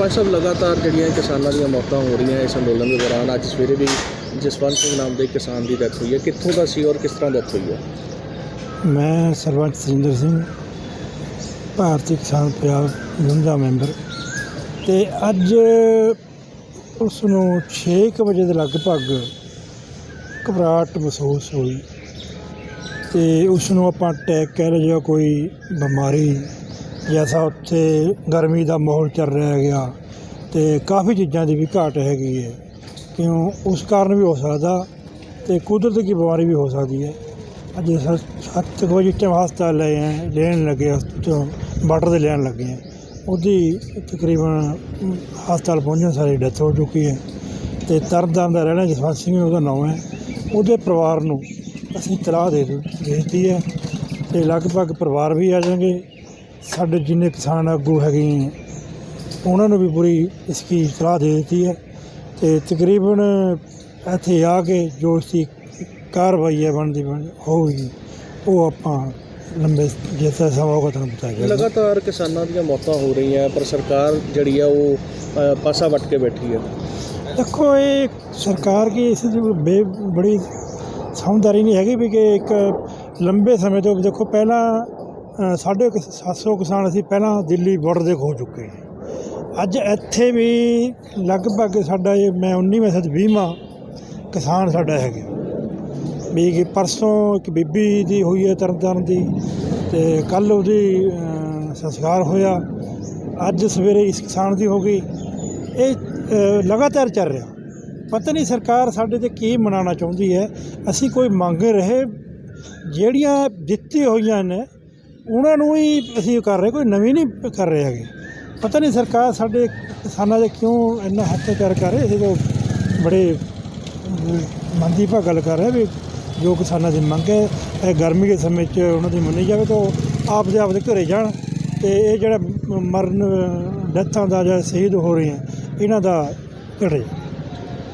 ਸਰਪੰਚ ਸਾਹਿਬ ਲਗਾਤਾਰ ਜਿਹੜੀਆਂ ਕਿਸਾਨਾਂ ਦੀਆਂ ਮੌਤਾਂ ਹੋ ਰਹੀਆਂ ਇਸ ਅੰਦੋਲਨ ਦੇ ਦੌਰਾਨ ਅੱਜ ਸਵੇਰੇ ਵੀ ਜਸਵੰਤ ਸਿੰਘ ਨਾਮ ਦੇ ਕਿਸਾਨ ਦੀ ਡੈਥ ਹੋਈ ਹੈ। ਕਿੱਥੋਂ ਦਾ ਸੀ ਔਰ ਕਿਸ ਤਰ੍ਹਾਂ ਡੈਥ ਹੋਈ ਹੈ? ਮੈਂ ਸਰਪੰਚ ਸਰਿੰਦਰ ਸਿੰਘ, ਭਾਰਤੀ ਕਿਸਾਨ ਪੰਜਾਬ ਯੂਨੀਅਨ ਦਾ ਮੈਂਬਰ ਤੇ ਅੱਜ ਉਸ ਨੂੰ 6 ਵਜੇ ਦੇ ਲਗਭਗ ਘਬਰਾਹਟ ਮਹਿਸੂਸ ਹੋਈ ਤੇ ਉਸ ਨੂੰ ਆਪਾਂ ਅਟੈਕ ਕਹਿ ਲਓ ਜਾਂ ਕੋਈ ਬਿਮਾਰੀ ਜੈਸਾ ਉੱਥੇ ਗਰਮੀ ਦਾ ਮਾਹੌਲ ਚੱਲ ਰਿਹਾ ਹੈਗਾ ਤੇ ਕਾਫੀ ਚੀਜ਼ਾਂ ਦੀ ਵੀ ਘਾਟ ਹੈਗੀ ਹੈ। ਕਿਉਂ? ਉਸ ਕਾਰਨ ਵੀ ਹੋ ਸਕਦਾ ਤੇ ਕੁਦਰਤ ਦੀ ਬਿਮਾਰੀ ਵੀ ਹੋ ਸਕਦੀ ਹੈ। ਅੱਜ ਸੱਤ ਕੁ ਵਜੇ ਟਾਈਮ ਹਸਪਤਾਲ ਲਏ ਹੈ, ਲੈਣ ਲੱਗੇ ਤੋਂ ਬਾਰਡਰ ਦੇ ਲੈਣ ਲੱਗੇ ਆ। ਉਹਦੀ ਤਕਰੀਬਨ ਹਸਪਤਾਲ ਪਹੁੰਚਣ ਸਾਰੀ ਡੈਥ ਹੋ ਚੁੱਕੀ ਹੈ ਤੇ ਤਰਨਤਾਰਨ ਦਾ ਰਹਿਣਾ ਜਸਵੰਤ ਸਿੰਘ ਉਹਦਾ ਨਾਮ ਹੈ। ਉਹਦੇ ਪਰਿਵਾਰ ਨੂੰ ਅਸੀਂ ਤਲਾਹ ਦੇ ਦੇ ਦਿੱਤੀ ਹੈ ਤੇ ਲਗਭਗ ਪਰਿਵਾਰ ਵੀ ਆ ਜਾਣਗੇ। ਸਾਡੇ ਜਿੰਨੇ ਕਿਸਾਨ ਆਗੂ ਹੈਗੇ ਹੈ, ਉਹਨਾਂ ਨੂੰ ਵੀ ਪੂਰੀ ਇਸ ਦੀ ਸਲਾਹ ਦੇ ਦਿੱਤੀ ਹੈ ਤੇ ਤਕਰੀਬਨ ਇੱਥੇ ਆ ਕੇ ਜੋ ਇਸ ਦੀ ਕਾਰਵਾਈ ਹੈ ਬਣਦੀ ਬਣ ਹੋਊਗੀ ਉਹ ਆਪਾਂ ਲੰਬੇ ਜਿਸ ਸਮਾਂ ਹੋਗਾ ਤੁਹਾਨੂੰ ਬਤਾਇਆ ਲਗਾਤਾਰ ਕਿਸਾਨਾਂ ਦੀਆਂ ਮੌਤਾਂ ਹੋ ਰਹੀਆਂ ਪਰ ਸਰਕਾਰ ਜਿਹੜੀ ਆ ਉਹ ਅ, ਪਾਸਾ ਵੱਟ ਕੇ ਬੈਠੀ ਹੈ। ਦੇਖੋ ਇਹ ਸਰਕਾਰ ਕੀ ਇਸ ਦੀ ਬੇ ਬੜੀ ਸਮਝਦਾਰੀ ਨਹੀਂ ਹੈਗੀ ਵੀ ਕਿ ਇੱਕ ਲੰਬੇ ਸਮੇਂ ਤੋਂ ਦੇਖੋ ਪਹਿਲਾਂ ਅ, ਸਾਡੇ ਕੁ 700 ਕਿਸਾਨ ਅਸੀਂ ਪਹਿਲਾਂ ਦਿੱਲੀ ਬਾਰਡਰ ਦੇ ਖੋ ਚੁੱਕੇ ਹਾਂ। ਅੱਜ ਇੱਥੇ ਵੀ ਲਗਭਗ ਸਾਡਾ ਇਹ ਮੈਂ 19ਵਾਂ ਸੱਤ 20ਵਾਂ ਕਿਸਾਨ ਸਾਡਾ ਹੈਗਾ। ਵੀ ਕਿ ਪਰਸੋਂ ਇੱਕ ਬੀਬੀ ਦੀ ਹੋਈ ਹੈ ਤਰਨਤਾਰਨ ਦੀ ਤੇ ਕੱਲ ਉਹਦੀ ਸੰਸਕਾਰ ਹੋਇਆ। ਅੱਜ ਸਵੇਰੇ ਇਸ ਕਿਸਾਨ ਦੀ ਹੋ ਗਈ। ਇਹ ਲਗਾਤਾਰ ਚੱਲ ਰਿਹਾ। ਪਤਾ ਨਹੀਂ ਸਰਕਾਰ ਸਾਡੇ ਤੇ ਕੀ ਮਨਾਉਣਾ ਚਾਹੁੰਦੀ ਹੈ। ਅਸੀਂ ਕੋਈ ਮੰਗ ਰਹੇ ਜਿਹੜੀਆਂ ਦਿੱਤੀ ਹੋਈਆਂ ਨੇ ਉਹਨਾਂ ਨੂੰ ਹੀ ਅਸੀਂ ਕਰ ਰਹੇ, ਕੋਈ ਨਵੀਂ ਨਹੀਂ ਕਰ ਰਹੇ ਹੈਗੇ। ਪਤਾ ਨਹੀਂ ਸਰਕਾਰ ਸਾਡੇ ਕਿਸਾਨਾਂ ਦੇ ਕਿਉਂ ਇੰਨਾ ਹੱਥਾਚਾਰ ਕਰ ਰਹੀ ਇਹ ਤਾਂ ਬੜੇ ਮੰਦੀ ਭਾ ਗੱਲ ਕਰ ਰਿਹਾ ਵੀ ਜੋ ਕਿਸਾਨਾਂ ਦੀ ਮੰਗ ਹੈ, ਇਹ ਗਰਮੀ ਦੇ ਸਮੇਂ 'ਚ ਉਹਨਾਂ ਦੀ ਮੰਨੀ ਜਾਵੇ ਤਾਂ ਉਹ ਆਪ ਦੇ ਆਪ ਦੇ ਘਰੇ ਜਾਣ ਤੇ ਇਹ ਜਿਹੜਾ ਮਰਨ ਡੈਥਾਂ ਦਾ ਜਾਂ ਸ਼ਹੀਦ ਹੋ ਰਹੇ ਆ ਇਹਨਾਂ ਦਾ ਘਟੇ